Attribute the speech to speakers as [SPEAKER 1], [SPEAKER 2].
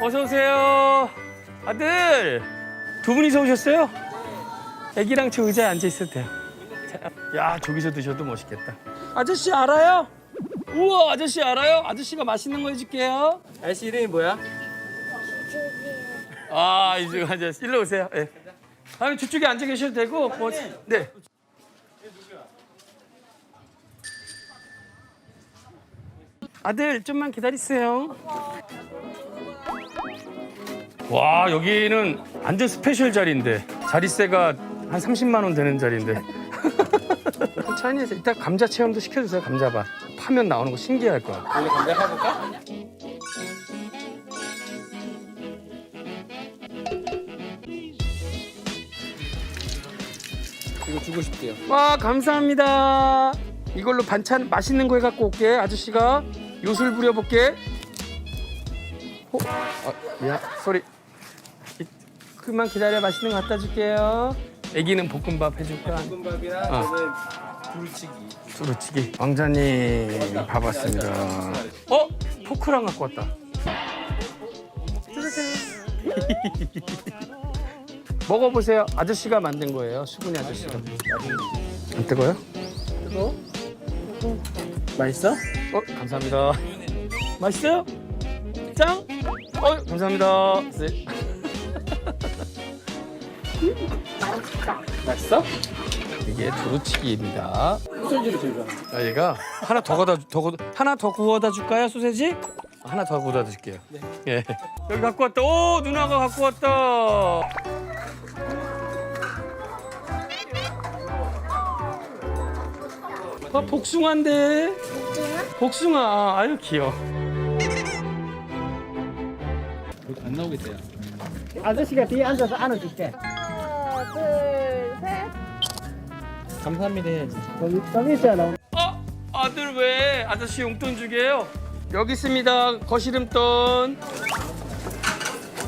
[SPEAKER 1] 어서 오세요. 아들 두 분이서 오셨어요? 애기랑 저 의자에 앉아 있어도 돼요. 자, 야 저기서 드셔도 멋있겠다. 아저씨 알아요? 우와 아저씨 알아요? 아저씨가 맛있는 거 해줄게요. 아저씨 이름이 뭐야? 아 이제 아저씨 일로 오세요. 예. 아니 저쪽에 앉아 계셔도 되고 뭐, 네. 아들 좀만 기다리세요. 와 여기는 완전 스페셜 자리인데. 자리세가 한 30만 원 되는 자리인데. 천천히 해서 일단 감자 체험도 시켜주세요 감자밭. 파면 나오는 거 신기할 거야. 원래 감자 파볼까?
[SPEAKER 2] 이거 주고 싶대요.
[SPEAKER 1] 와 감사합니다. 이걸로 반찬 맛있는 거 해갖고 올게 아저씨가. 요술 부려볼게 어? 아, 야 소리 이- 그만 기다려 맛있는 거 갖다 줄게요 애기는 볶음밥 해줄까?
[SPEAKER 2] 볶음밥이랑
[SPEAKER 1] 어.
[SPEAKER 2] 저는 두루치기.
[SPEAKER 1] 두루치기 왕자님 밥 왔습니다 어? 포크랑 갖고 왔다 먹어보세요 아저씨가 만든 거예요 수근이 아저씨가 안 뜨거요?
[SPEAKER 2] 뜨거? 맛있어?
[SPEAKER 1] 어 감사합니다 맛있어요? 짱? 어 감사합니다 네. 맛있어? 이게 두루치기입니다
[SPEAKER 2] 소세지를 제가.
[SPEAKER 1] 아, 얘가 하나 더 갖다 더 구- 하나 더 구워다 줄까요 소세지? 하나 더 구워다 줄게요. 예. 여기 갖고 왔다. 오 누나가 갖고 왔다. 아 복숭아인데. 복숭아. 아유 귀여워.
[SPEAKER 2] 안 나오겠대요.
[SPEAKER 3] 아저씨가 뒤에 앉아서 안아줄게.
[SPEAKER 4] 하나, 둘, 셋.
[SPEAKER 2] 감사합니다 해야지.
[SPEAKER 3] 좀, 좀 있어야 나오.
[SPEAKER 1] 어 아들 왜 아저씨 용돈 주게요? 여기 있습니다. 거시름돈.